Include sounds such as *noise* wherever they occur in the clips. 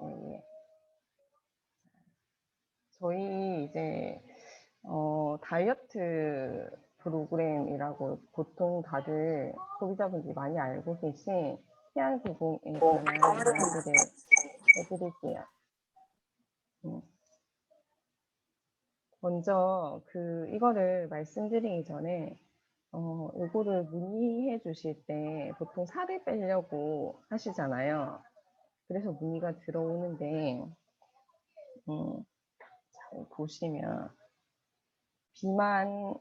예. 저희 이제 어, 다이어트 프로그램이라고 보통 다들 소비자분들이 많이 알고 계신 피아구공에 관한 이야기를 해드릴게요. 음. 먼저 그 이거를 말씀드리기 전에 어, 요거를 문의해 주실 때 보통 살을 빼려고 하시잖아요. 그래서 문의가 들어오는데 음, 잘 보시면 비만에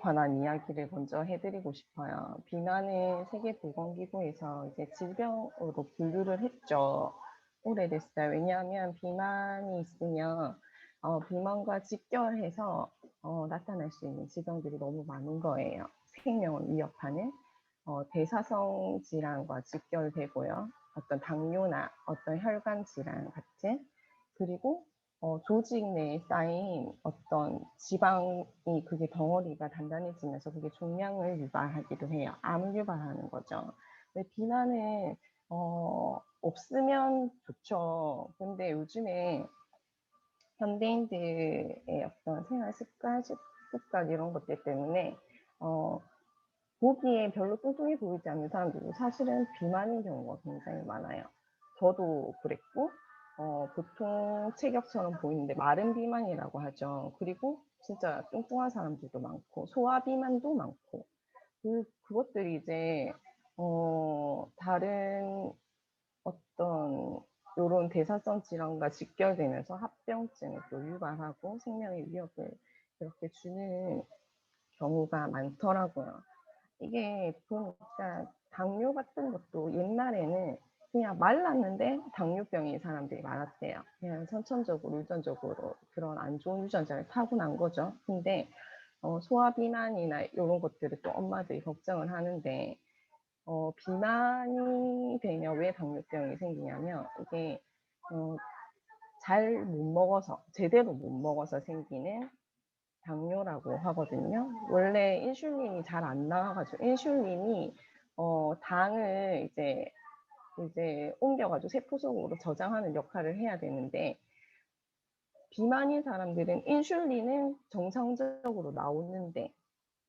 관한 이야기를 먼저 해드리고 싶어요. 비만은 세계보건기구에서 이제 질병으로 분류를 했죠. 오래됐어요. 왜냐하면 비만이 있으면 어, 비만과 직결해서 어, 나타날 수 있는 질병들이 너무 많은 거예요. 생명을 위협하는 어, 대사성 질환과 직결되고요. 어떤 당뇨나 어떤 혈관 질환 같은 그리고 어, 조직 내에 쌓인 어떤 지방이 그게 덩어리가 단단해지면서 그게 종양을 유발하기도 해요. 암을 유발하는 거죠. 근데 비만은 어, 없으면 좋죠. 근데 요즘에 현대인들의 어떤 생활 습관, 습관 이런 것들 때문에 어, 보기에 별로 뚱뚱해 보이지 않는 사람들도 사실은 비만인 경우가 굉장히 많아요. 저도 그랬고 어, 보통 체격처럼 보이는데 마른 비만이라고 하죠. 그리고 진짜 뚱뚱한 사람들도 많고 소아 비만도 많고 그 그것들이 이제 어, 다른 어떤 이런 대사성 질환과 직결되면서 합병증을 또 유발하고 생명의 위협을 이렇게 주는 경우가 많더라고요. 이게 보니까 당뇨 같은 것도 옛날에는 그냥 말랐는데 당뇨병인 사람들이 많았대요. 그냥 선천적으로 유전적으로 그런 안 좋은 유전자를 타고난 거죠. 근데 어, 소아 비만이나 이런 것들을 또 엄마들이 걱정을 하는데 어, 비만이 되면 왜 당뇨병이 생기냐면 이게 어, 잘 못 먹어서 제대로 못 먹어서 생기는 당뇨라고 하거든요. 원래 인슐린이 잘 안 나와가지고 인슐린이 어, 당을 이제 이제 옮겨가지고 세포 속으로 저장하는 역할을 해야 되는데 비만인 사람들은 인슐린은 정상적으로 나오는데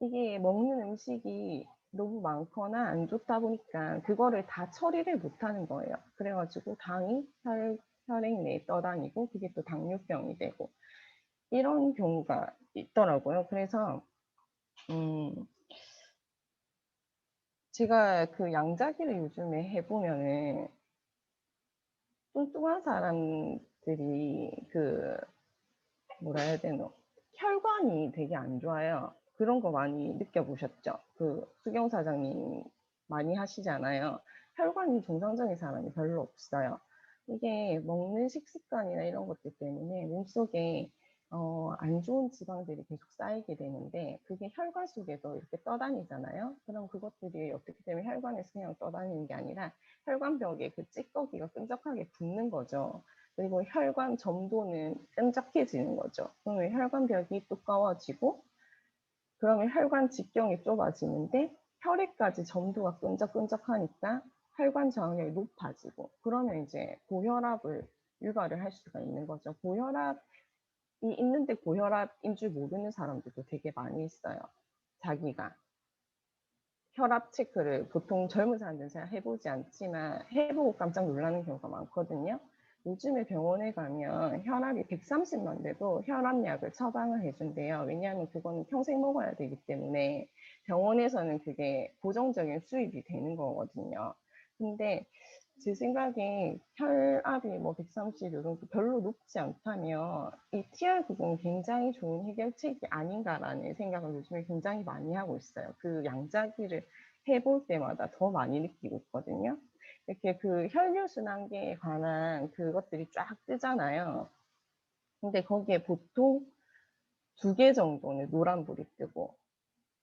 이게 먹는 음식이 너무 많거나 안 좋다 보니까 그거를 다 처리를 못하는 거예요. 그래가지고 당이 혈, 혈액 내에 떠다니고 그게 또 당뇨병이 되고 이런 경우가 있더라고요. 그래서 음, 제가 그 양자기를 요즘에 해보면은 뚱뚱한 사람들이 그 뭐라 해야 되노 혈관이 되게 안 좋아요. 그런 거 많이 느껴보셨죠? 그 수경 사장님 많이 하시잖아요. 혈관이 정상적인 사람이 별로 없어요. 이게 먹는 식습관이나 이런 것들 때문에 몸속에 어, 안 좋은 지방들이 계속 쌓이게 되는데 그게 혈관 속에서 이렇게 떠다니잖아요. 그럼 그것들이 어떻게 되면 혈관에서 그냥 떠다니는 게 아니라 혈관벽에 그 찌꺼기가 끈적하게 붙는 거죠. 그리고 혈관 점도는 끈적해지는 거죠. 그러면 혈관벽이 두꺼워지고 그러면 혈관 직경이 좁아지는데 혈액까지 점도가 끈적끈적하니까 혈관 저항력이 높아지고 그러면 이제 고혈압을 유발을 할 수가 있는 거죠. 고혈압 이 있는데 고혈압인 줄 모르는 사람들도 되게 많이 있어요. 자기가. 혈압 체크를 보통 젊은 사람들은 잘 해보지 않지만 해보고 깜짝 놀라는 경우가 많거든요. 요즘에 병원에 가면 혈압이 130만 돼도 혈압약을 처방을 해준대요. 왜냐하면 그거는 평생 먹어야 되기 때문에 병원에서는 그게 고정적인 수입이 되는 거거든요. 근데 제 생각에 혈압이 뭐 130 이런 거 별로 높지 않다면 이 TR90 굉장히 좋은 해결책이 아닌가라는 생각을 요즘에 굉장히 많이 하고 있어요. 그 양자기를 해볼 때마다 더 많이 느끼고 있거든요. 이렇게 그 혈류순환계에 관한 그것들이 쫙 뜨잖아요. 근데 거기에 보통 두 개 정도는 노란불이 뜨고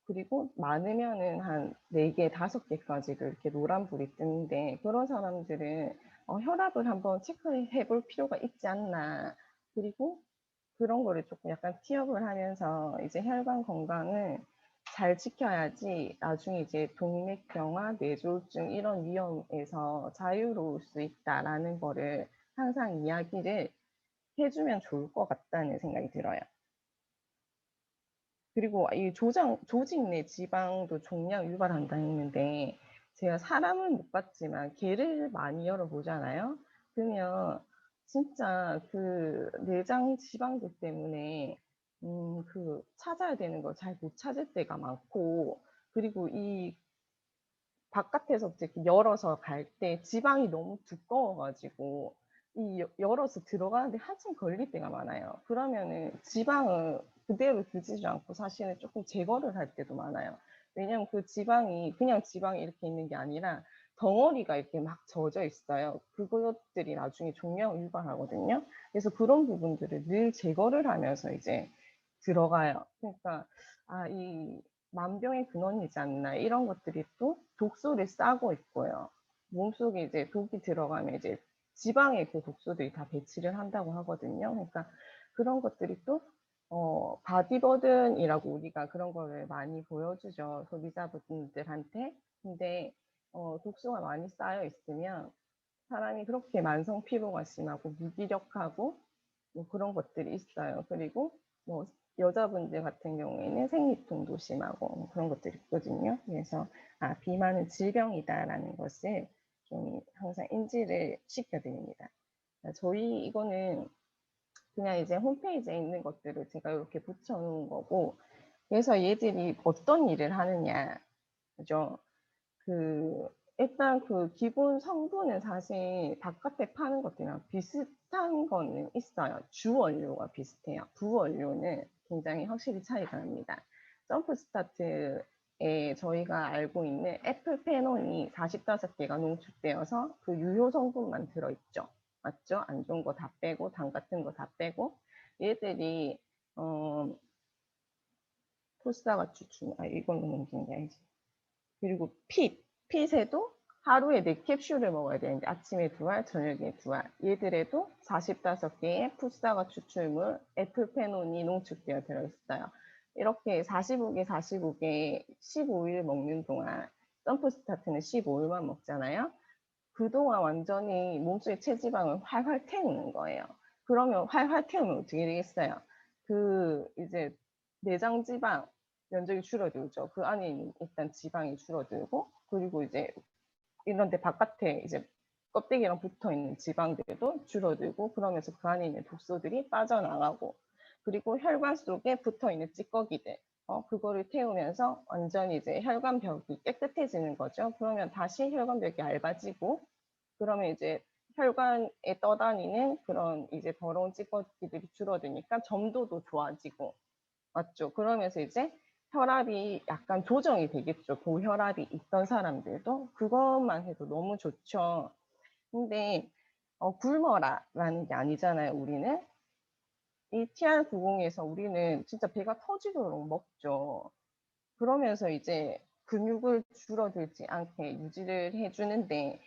그리고 많으면은 한 4개, 5개까지도 이렇게 노란불이 뜨는데 그런 사람들은 어, 혈압을 한번 체크해 볼 필요가 있지 않나. 그리고 그런 거를 조금 약간 티업을 하면서 이제 혈관 건강을 잘 지켜야지 나중에 이제 동맥경화, 뇌졸중 이런 위험에서 자유로울 수 있다라는 거를 항상 이야기를 해주면 좋을 것 같다는 생각이 들어요. 그리고 이 조장, 조직 내 지방도 종양 유발한다 했는데 제가 사람은 못 봤지만 개를 많이 열어보잖아요. 그러면 진짜 그 내장 지방들 때문에 음, 그 찾아야 되는 걸 잘 못 찾을 때가 많고 그리고 이 바깥에서 이렇게 열어서 갈 때 지방이 너무 두꺼워가지고 이 여- 열어서 들어가는데 한참 걸릴 때가 많아요. 그러면은 지방을 그대로 두지 않고 사실은 조금 제거를 할 때도 많아요. 왜냐면 그 지방이 그냥 지방이 이렇게 있는 게 아니라 덩어리가 이렇게 막 젖어 있어요. 그것들이 나중에 종양을 유발하거든요. 그래서 그런 부분들을 늘 제거를 하면서 이제 들어가요. 그러니까 아, 이 만병의 근원이지 않나 이런 것들이 또 독소를 싸고 있고요. 몸속에 이제 독이 들어가면 이제 지방에 그 독소들이 다 배치를 한다고 하거든요. 그러니까 그런 것들이 또 어, 바디버든이라고 우리가 그런 거를 많이 보여주죠. 소비자분들한테. 근데 어, 독소가 많이 쌓여 있으면 사람이 그렇게 만성 피로가 심하고 무기력하고 뭐 그런 것들이 있어요. 그리고 뭐 여자분들 같은 경우에는 생리통도 심하고 뭐 그런 것들이 있거든요. 그래서 아 비만은 질병이다라는 것을 좀 항상 인지를 시켜드립니다. 저희 이거는 그냥 이제 홈페이지에 있는 것들을 제가 이렇게 붙여놓은 거고 그래서 얘들이 어떤 일을 하느냐 그죠? 그 일단 그 기본 성분은 사실 바깥에 파는 것들이랑 비슷한 거는 있어요. 주 원료가 비슷해요. 부 원료는 굉장히 확실히 차이가 납니다. 점프 스타트에 저희가 알고 있는 애플 페논이 45개가 농축되어서 그 유효 성분만 들어있죠. 맞죠? 안 좋은 거 다 빼고 당 같은 거 다 빼고 얘들이 어 토스다가 추출 아 이걸로 넘기는 게 아니지. 그리고 핏 핏에도 하루에 4캡슐을 먹어야 되는데 아침에 두 알, 저녁에 두 알. 얘들에도 45개의 푸스다가 추출물 애플페논이 농축되어 들어있어요. 이렇게 45개, 45개 15일 먹는 동안 점프 스타트는 15일만 먹잖아요. 그동안 완전히 몸속의 체지방을 활활 태우는 거예요. 그러면 활활 태우면 어떻게 되겠어요? 그 이제 내장 지방 면적이 줄어들죠. 그 안에 있는 일단 지방이 줄어들고 그리고 이제 이런 데 바깥에 이제 껍데기랑 붙어 있는 지방들도 줄어들고 그러면서 그 안에 있는 독소들이 빠져나가고 그리고 혈관 속에 붙어 있는 찌꺼기들 어, 그거를 태우면서 완전히 이제 혈관벽이 깨끗해지는 거죠. 그러면 다시 혈관벽이 얇아지고 그러면 이제 혈관에 떠다니는 그런 이제 더러운 찌꺼기들이 줄어드니까 점도도 좋아지고 맞죠? 그러면서 이제 혈압이 약간 조정이 되겠죠. 고혈압이 있던 사람들도 그것만 해도 너무 좋죠. 근데 어, 굶어라라는 게 아니잖아요. 우리는 이 TR90에서 우리는 진짜 배가 터지도록 먹죠. 그러면서 이제 근육을 줄어들지 않게 유지를 해주는데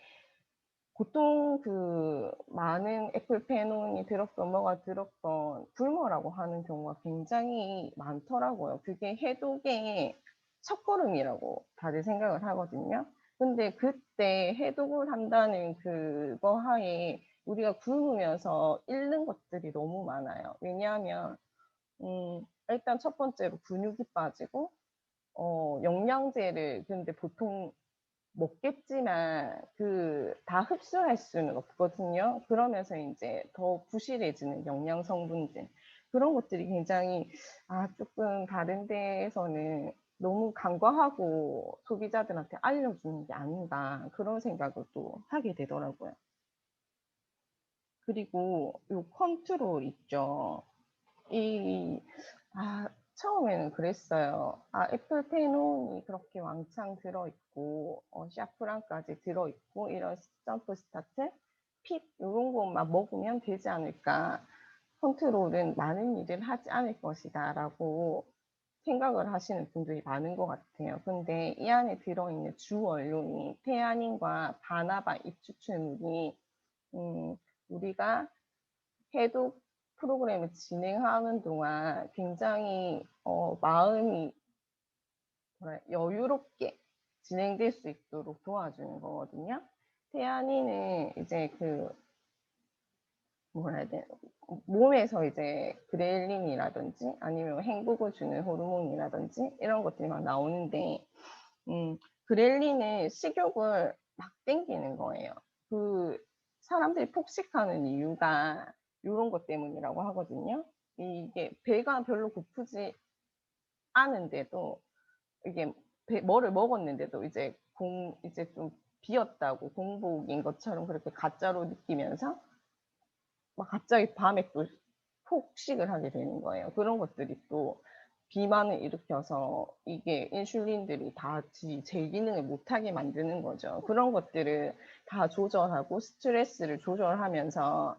보통 그 많은 애플 페논이 들었건 뭐가 들었건 굶어라고 하는 경우가 굉장히 많더라고요. 그게 해독의 첫걸음이라고 다들 생각을 하거든요. 근데 그때 해독을 한다는 그거 하에 우리가 굶으면서 잃는 것들이 너무 많아요. 왜냐하면 음, 일단 첫 번째로 근육이 빠지고 어, 영양제를 근데 보통 먹겠지만 그 다 흡수할 수는 없거든요. 그러면서 이제 더 부실해지는 영양 성분들 그런 것들이 굉장히 아 조금 다른 데에서는 너무 간과하고 소비자들한테 알려주는 게 아닌가 그런 생각을 또 하게 되더라고요. 그리고 요 컨트롤 있죠. 이, 아, 처음에는 그랬어요. 아, 애플페논이 그렇게 왕창 들어있고, 어, 샤프란까지 들어있고, 이런 점프 스타트, 핏, 이런 것만 먹으면 되지 않을까. 컨트롤은 많은 일을 하지 않을 것이다. 라고 생각을 하시는 분들이 많은 것 같아요. 근데 이 안에 들어있는 주 원료인 태아닌과 바나바 입추출물이, 음, 우리가 해독 프로그램을 진행하는 동안 굉장히 어, 마음이 여유롭게 진행될 수 있도록 도와주는 거거든요. 태아닌은 이제 그 뭐라 해야 되나 몸에서 이제 그렐린이라든지 아니면 행복을 주는 호르몬이라든지 이런 것들이 막 나오는데 음, 그렐린은 식욕을 막 땡기는 거예요. 그 사람들이 폭식하는 이유가 이런 것 때문이라고 하거든요. 이게 배가 별로 고프지 않은데도 이게 배, 뭐를 먹었는데도 이제 공 이제 좀 비었다고 공복인 것처럼 그렇게 가짜로 느끼면서 막 갑자기 밤에 또 폭식을 하게 되는 거예요. 그런 것들이 또 비만을 일으켜서 이게 인슐린들이 다 제 기능을 못하게 만드는 거죠. 그런 것들을 다 조절하고 스트레스를 조절하면서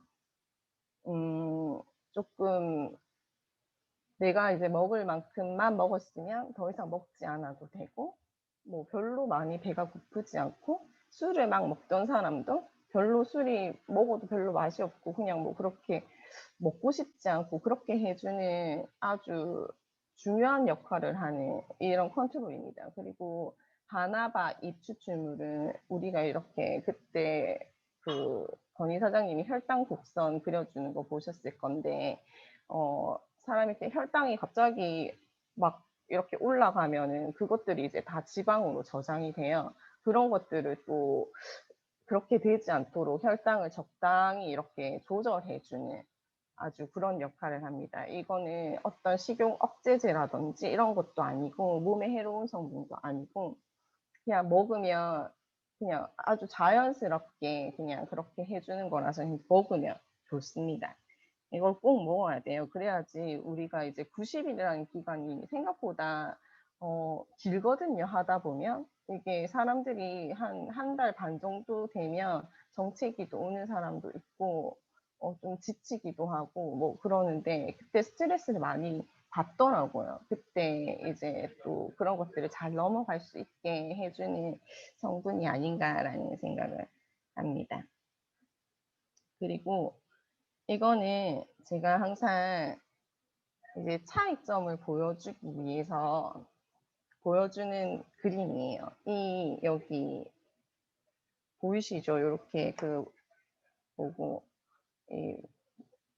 음, 조금 내가 이제 먹을 만큼만 먹었으면 더 이상 먹지 않아도 되고 뭐 별로 많이 배가 고프지 않고 술을 막 먹던 사람도 별로 술이 먹어도 별로 맛이 없고 그냥 뭐 그렇게 먹고 싶지 않고 그렇게 해주는 아주 중요한 역할을 하는 이런 컨트롤입니다. 그리고 바나바 입추출물은 우리가 이렇게 그때 그 건희 사장님이 혈당 곡선 그려주는 거 보셨을 건데 어 사람이 때 혈당이 갑자기 막 이렇게 올라가면은 그것들이 이제 다 지방으로 저장이 돼요. 그런 것들을 또 그렇게 되지 않도록 혈당을 적당히 이렇게 조절해주는 아주 그런 역할을 합니다. 이거는 어떤 식용 억제제라든지 이런 것도 아니고 몸에 해로운 성분도 아니고 그냥 먹으면 그냥 아주 자연스럽게 그냥 그렇게 해주는 거라서 먹으면 좋습니다. 이걸 꼭 먹어야 돼요. 그래야지 우리가 이제 90일이라는 기간이 생각보다 어, 길거든요. 하다 보면 이게 사람들이 한 한 달 반 정도 되면 정체기도 오는 사람도 있고 어, 좀 지치기도 하고 뭐 그러는데 그때 스트레스를 많이 받더라고요. 그때 이제 또 그런 것들을 잘 넘어갈 수 있게 해주는 성분이 아닌가라는 생각을 합니다. 그리고 이거는 제가 항상 이제 차이점을 보여주기 위해서 보여주는 그림이에요. 이 여기 보이시죠? 이렇게 그 보고 이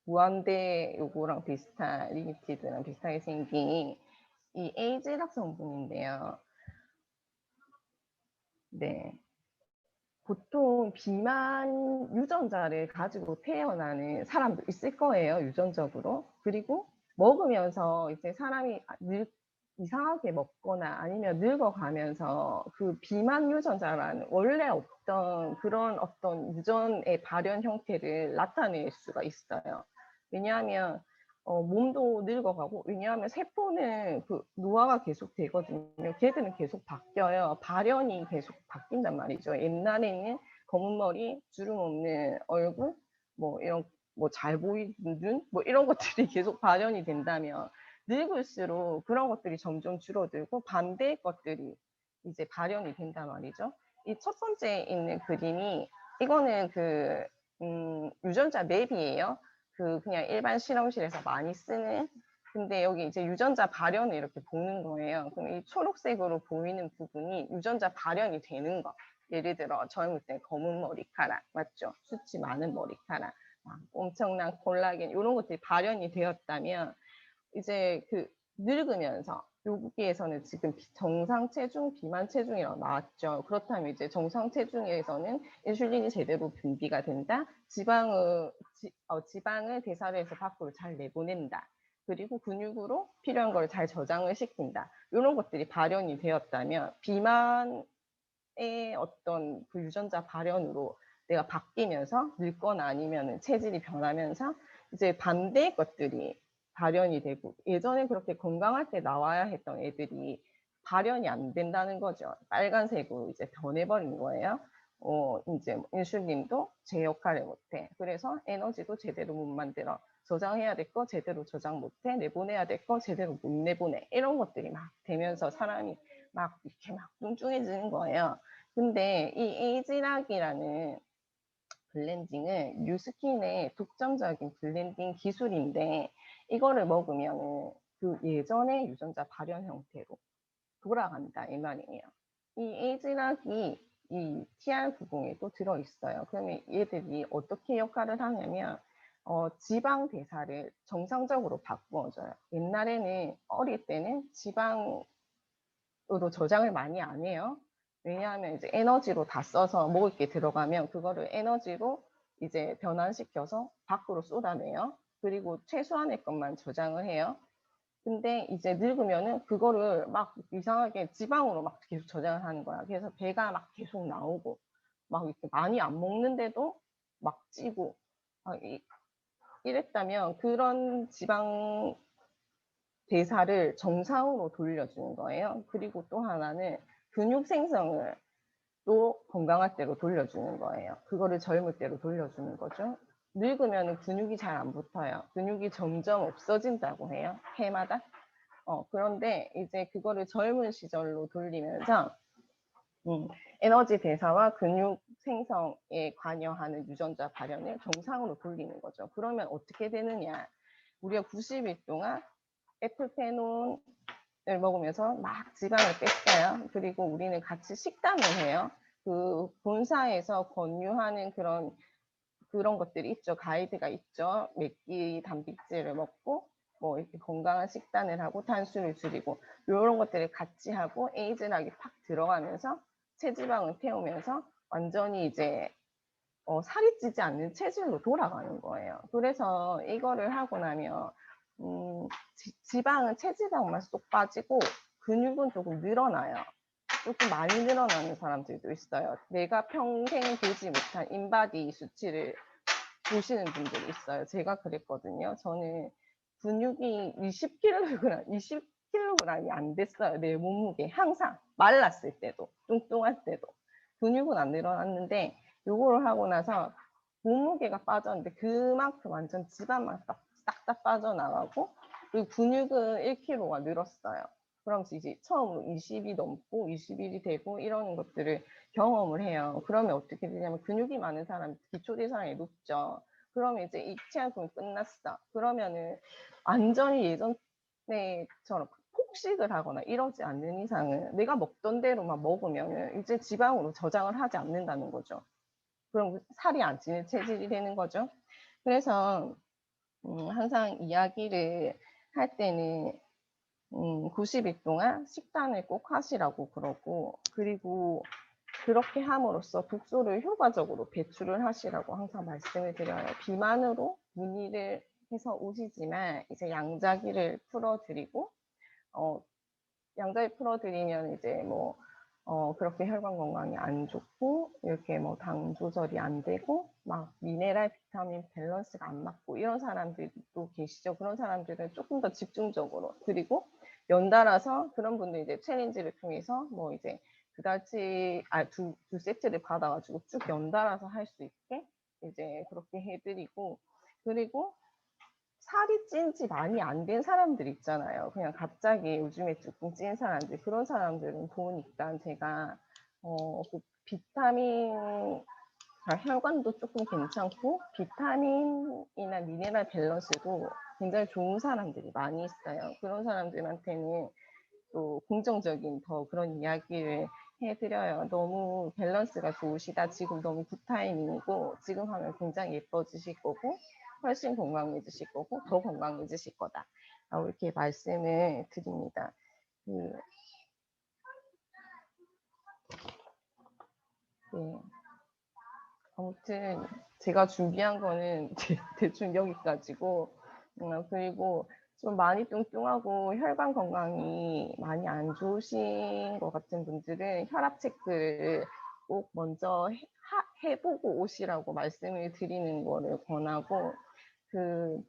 무한대 요거랑 비슷한 리미티드랑 비슷하게 생긴 이 에이즈락 성분인데요. 네. 보통 비만 유전자를 가지고 태어나는 사람도 있을 거예요, 유전적으로. 그리고 먹으면서 이제 사람이 늙, 이상하게 먹거나 아니면 늙어가면서 그 비만 유전자라는 원래 없던 그런 어떤 유전의 발현 형태를 나타낼 수가 있어요. 왜냐하면 어, 몸도 늙어가고 왜냐하면 세포는 그 노화가 계속 되거든요. 걔들은 계속 바뀌어요. 발현이 계속 바뀐단 말이죠. 옛날에는 검은 머리, 주름 없는 얼굴, 뭐 이런 뭐 잘 보이는 눈, 뭐 이런 것들이 *laughs* 계속 발현이 된다면 늙을수록 그런 것들이 점점 줄어들고 반대의 것들이 이제 발현이 된단 말이죠. 이 첫 번째 있는 그림이 이거는 그 음, 유전자 맵이에요. 그 그냥 일반 실험실에서 많이 쓰는 근데 여기 이제 유전자 발현을 이렇게 보는 거예요. 그럼 이 초록색으로 보이는 부분이 유전자 발현이 되는 거. 예를 들어 젊을 때 검은 머리카락 맞죠? 수치 많은 머리카락, 엄청난 콜라겐 이런 것들이 발현이 되었다면 이제 그 늙으면서 여기에서는 지금 정상 체중, 비만 체중이라고 나왔죠. 그렇다면 이제 정상 체중에서는 인슐린이 제대로 분비가 된다. 지방을, 지, 어, 지방을 대사를 해서 밖으로 잘 내보낸다. 그리고 근육으로 필요한 걸 잘 저장을 시킨다. 이런 것들이 발현이 되었다면 비만의 어떤 그 유전자 발현으로 내가 바뀌면서 늙거나 아니면 체질이 변하면서 이제 반대의 것들이 발현이 되고 예전에 그렇게 건강할 때 나와야 했던 애들이 발현이 안 된다는 거죠. 빨간색으로 이제 변해버린 거예요. 어, 이제 인슐린도 제 역할을 못해. 그래서 에너지도 제대로 못 만들어. 저장해야 될 거 제대로 저장 못해. 내보내야 될 거 제대로 못 내보내. 이런 것들이 막 되면서 사람이 막 이렇게 막 뚱뚱해지는 거예요. 근데 이 에이지락이라는 블렌딩은 뉴스킨의 독점적인 블렌딩 기술인데 이거를 먹으면 그 예전의 유전자 발현 형태로 돌아간다 이 말이에요. 이 에이즈락이 이 TR90에 또 들어있어요. 그러면 얘들이 어떻게 역할을 하냐면 어, 지방 대사를 정상적으로 바꾸어줘요. 옛날에는 어릴 때는 지방으로 저장을 많이 안 해요. 왜냐하면 이제 에너지로 다 써서 먹을 게 들어가면 그거를 에너지로 이제 변환시켜서 밖으로 쏟아내요. 그리고 최소한의 것만 저장을 해요. 근데 이제 늙으면은 그거를 막 이상하게 지방으로 막 계속 저장을 하는 거야. 그래서 배가 막 계속 나오고 막 이렇게 많이 안 먹는데도 막 찌고 아, 이, 이랬다면 그런 지방 대사를 정상으로 돌려주는 거예요. 그리고 또 하나는 근육 생성을 또 건강할 대로 돌려주는 거예요. 그거를 젊을 대로 돌려주는 거죠. 늙으면 근육이 잘 안 붙어요. 근육이 점점 없어진다고 해요. 해마다. 어, 그런데 이제 그거를 젊은 시절로 돌리면서 음, 에너지 대사와 근육 생성에 관여하는 유전자 발현을 정상으로 돌리는 거죠. 그러면 어떻게 되느냐? 우리가 90일 동안 에플페논을 먹으면서 막 지방을 뺐어요. 그리고 우리는 같이 식단을 해요. 그 본사에서 권유하는 그런 그런 것들이 있죠. 가이드가 있죠. 몇끼 단백질을 먹고 뭐 이렇게 건강한 식단을 하고 탄수를 줄이고 이런 것들을 같이 하고 에이즈락이 팍 들어가면서 체지방을 태우면서 완전히 이제 어, 살이 찌지 않는 체질로 돌아가는 거예요. 그래서 이거를 하고 나면 음, 지, 방은 체지방만 쏙 빠지고 근육은 조금 늘어나요. 조금 많이 늘어나는 사람들도 있어요. 내가 평생 보지 못한 인바디 수치를 보시는 분들이 있어요. 제가 그랬거든요. 저는 근육이 20kg, 20kg이 안 됐어요. 내 몸무게. 항상 말랐을 때도, 뚱뚱할 때도. 근육은 안 늘어났는데, 요거를 하고 나서 몸무게가 빠졌는데, 그만큼 완전 지방만 싹싹 빠져나가고, 그리고 근육은 1kg가 늘었어요. 그러면서 이제 처음으로 20이 넘고 21이 되고 이러는 것들을 경험을 해요. 그러면 어떻게 되냐면 근육이 많은 사람, 기초대사량이 높죠. 그러면 이제 이체약은 끝났어. 그러면은 완전히 예전에처럼 폭식을 하거나 이러지 않는 이상은 내가 먹던 대로만 먹으면 이제 지방으로 저장을 하지 않는다는 거죠. 그럼 살이 안 찌는 체질이 되는 거죠. 그래서 음, 항상 이야기를 할 때는 음, 90일 동안 식단을 꼭 하시라고 그러고 그리고 그렇게 함으로써 독소를 효과적으로 배출을 하시라고 항상 말씀을 드려요. 비만으로 문의를 해서 오시지만 이제 양자기를 풀어드리고 어, 양자기 풀어드리면 이제 뭐 어, 그렇게 혈관 건강이 안 좋고 이렇게 뭐 당 조절이 안 되고 막 미네랄 비타민 밸런스가 안 맞고 이런 사람들도 계시죠. 그런 사람들은 조금 더 집중적으로 그리고 연달아서 그런 분들 이제 챌린지를 통해서 뭐 이제 두 달치 아두 두 세트를 받아가지고 쭉 연달아서 할 수 있게 이제 그렇게 해드리고 그리고 살이 찐지 많이 안 된 사람들 있잖아요. 그냥 갑자기 요즘에 조금 찐 사람들 그런 사람들은 보니까 제가 어, 그 비타민 아, 혈관도 조금 괜찮고 비타민이나 미네랄 밸런스도 굉장히 좋은 사람들이 많이 있어요. 그런 사람들한테는 또 긍정적인 더 그런 이야기를 해드려요. 너무 밸런스가 좋으시다. 지금 너무 굿타이밍이고 지금 하면 굉장히 예뻐지실 거고 훨씬 건강해지실 거고 더 건강해지실 거다. 이렇게 말씀을 드립니다. 그, 네. 아무튼 제가 준비한 거는 *laughs* 대충 여기까지고 어, 그리고 좀 많이 뚱뚱하고 혈관 건강이 많이 안 좋으신 것 같은 분들은 혈압 체크를 꼭 먼저 해, 해보고 오시라고 말씀을 드리는 거를 권하고 그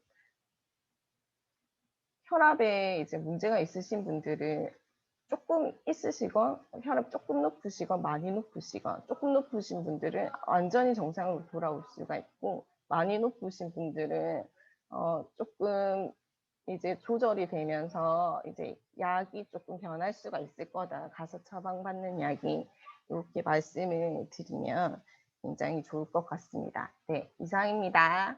혈압에 이제 문제가 있으신 분들은 조금 있으시건 혈압 조금 높으시건 많이 높으시건 조금 높으신 분들은 완전히 정상으로 돌아올 수가 있고 많이 높으신 분들은 어 조금 이제 조절이 되면서 이제 약이 조금 변할 수가 있을 거다. 가서 처방받는 약이 이렇게 말씀을 드리면 굉장히 좋을 것 같습니다. 네, 이상입니다.